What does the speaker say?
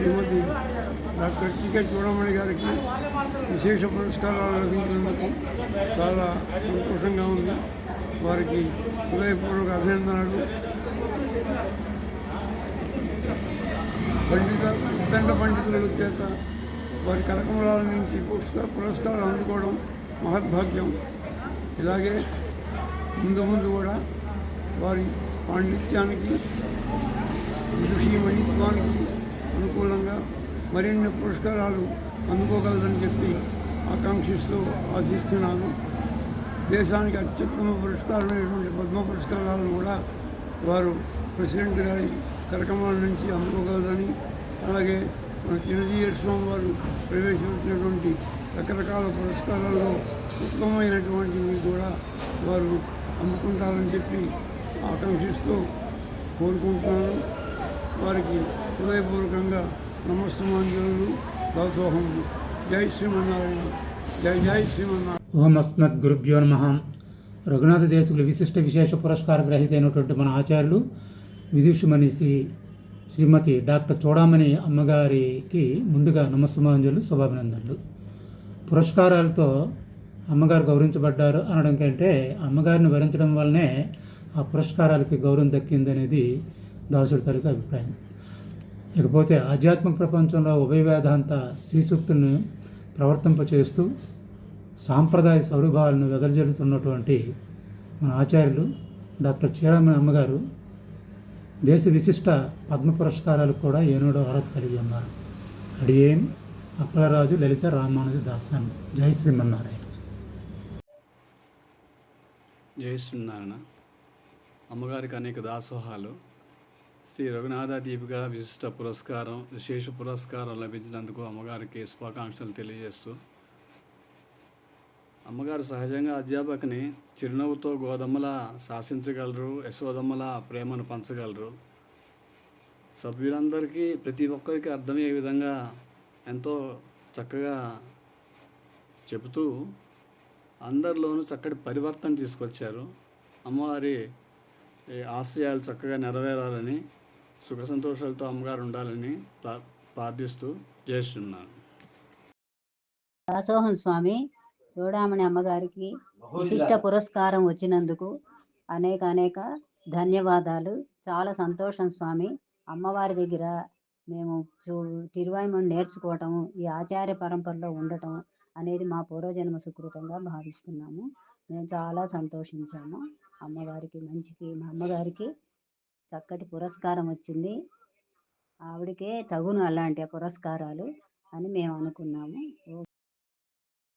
శ్రీమతి doctor టీకే చూడమణి గారికి విశేష పురస్కారాలు లభించినందుకు చాలా సంతోషంగా ఉంది. వారికి హృదయపూర్వక అభినందనలు. పండిత ఉద్దండ పండితుల చేత వారి కలకమలాల నుంచి పురస్కార పురస్కారాలు అందుకోవడం మహద్భాగ్యం. ఇలాగే ముందు ముందు కూడా వారి పాండిత్యానికి విషయమణిత్వానికి అనుకూలంగా మరిన్ని పురస్కారాలు అందుకోగలదని చెప్పి ఆకాంక్షిస్తూ ఆశిస్తున్నాను. దేశానికి అత్యుత్తమ పురస్కారమైనటువంటి పద్మ పురస్కారాలను కూడా వారు ప్రెసిడెంట్ గారి కార్యక్రమాల నుంచి అందుకోగలరని అలాగే మన చిరంజీవి స్వామి వారు ప్రవేశపెట్టినటువంటి రకరకాల పురస్కారాల్లో ఉత్తమమైనటువంటివి కూడా వారు అందుకుంటారని చెప్పి ఆకాంక్షిస్తూ కోరుకుంటున్నాను. వారికి హృదయపూర్వకంగా నమస్తమాంజలు దాసోహములు జై శ్రీమన్నారాయణ జై జై శ్రీమన్నారాయణ. ఓం అస్మద్ గురుభ్యో నమ. రఘునాథ దేశకులు విశిష్ట విశేష పురస్కార గ్రహీత అయినటువంటి మన ఆచార్యులు విదుషుమణి శ్రీ శ్రీమతి డాక్టర్ చూడామణి అమ్మగారికి ముందుగా నమస్తమాంజలు శుభాభినందనలు. పురస్కారాలతో అమ్మగారు గౌరవించబడ్డారు అనడం కంటే అమ్మగారిని వరించడం వల్లనే ఆ పురస్కారాలకి గౌరవం దక్కిందనేది దాసుడి తాలూకు అభిప్రాయం. ఇకపోతే ఆధ్యాత్మిక ప్రపంచంలో ఉభయ వేదాంత ప్రవర్తింపచేస్తూ సాంప్రదాయ స్వరూపాలను వెదజల్లుతున్నటువంటి మన ఆచార్యులు డాక్టర్ చీరామణి అమ్మగారు దేశ విశిష్ట పద్మ పురస్కారాలకు కూడా ఏనాడో అర్హత కలిగి ఉన్నారు. అడియేం అప్పలరాజు లలిత రామానుజ దాసన్. జై శ్రీమన్నారాయణ. జయిస్తున్నారణ అమ్మగారికి అనేక దాసోహాలు. శ్రీ రఘునాథ దీపిక విశిష్ట పురస్కారం విశేష పురస్కారం లభించినందుకు అమ్మగారికి శుభాకాంక్షలు తెలియజేస్తూ అమ్మగారు సహజంగా అధ్యాపకుని చిరునవ్వుతో గోదమ్మలా శాసించగలరు యశోదమ్మల ప్రేమను పంచగలరు. సభ్యులందరికీ ప్రతి ఒక్కరికి అర్థమయ్యే విధంగా ఎంతో చక్కగా చెబుతూ అందరిలోనూ చక్కటి పరివర్తన తీసుకొచ్చారు. అమ్మవారి ఆశయాలు చక్కగా నెరవేరాలని సుఖ సంతోషాలతో అమ్మగారు ఉండాలని ప్రా ప్రార్థిస్తూ చేస్తున్నాను దాసోహం స్వామి చూడామణి అమ్మగారికి విశిష్ట పురస్కారం వచ్చినందుకు అనేక అనేక ధన్యవాదాలు. చాలా సంతోషం స్వామి. అమ్మవారి దగ్గర మేము చూ తిరువాయిమని నేర్చుకోవటము ఈ ఆచార్య పరంపరలో ఉండటం అనేది మా పూర్వజన్మ సుకృతంగా భావిస్తున్నాము. మేము చాలా సంతోషించాము. అమ్మవారికి మంచికి మా అమ్మగారికి చక్కటి పురస్కారం వచ్చింది. ఆవిడకే తగును అలాంటి పురస్కారాలు అని మేము అనుకున్నాము.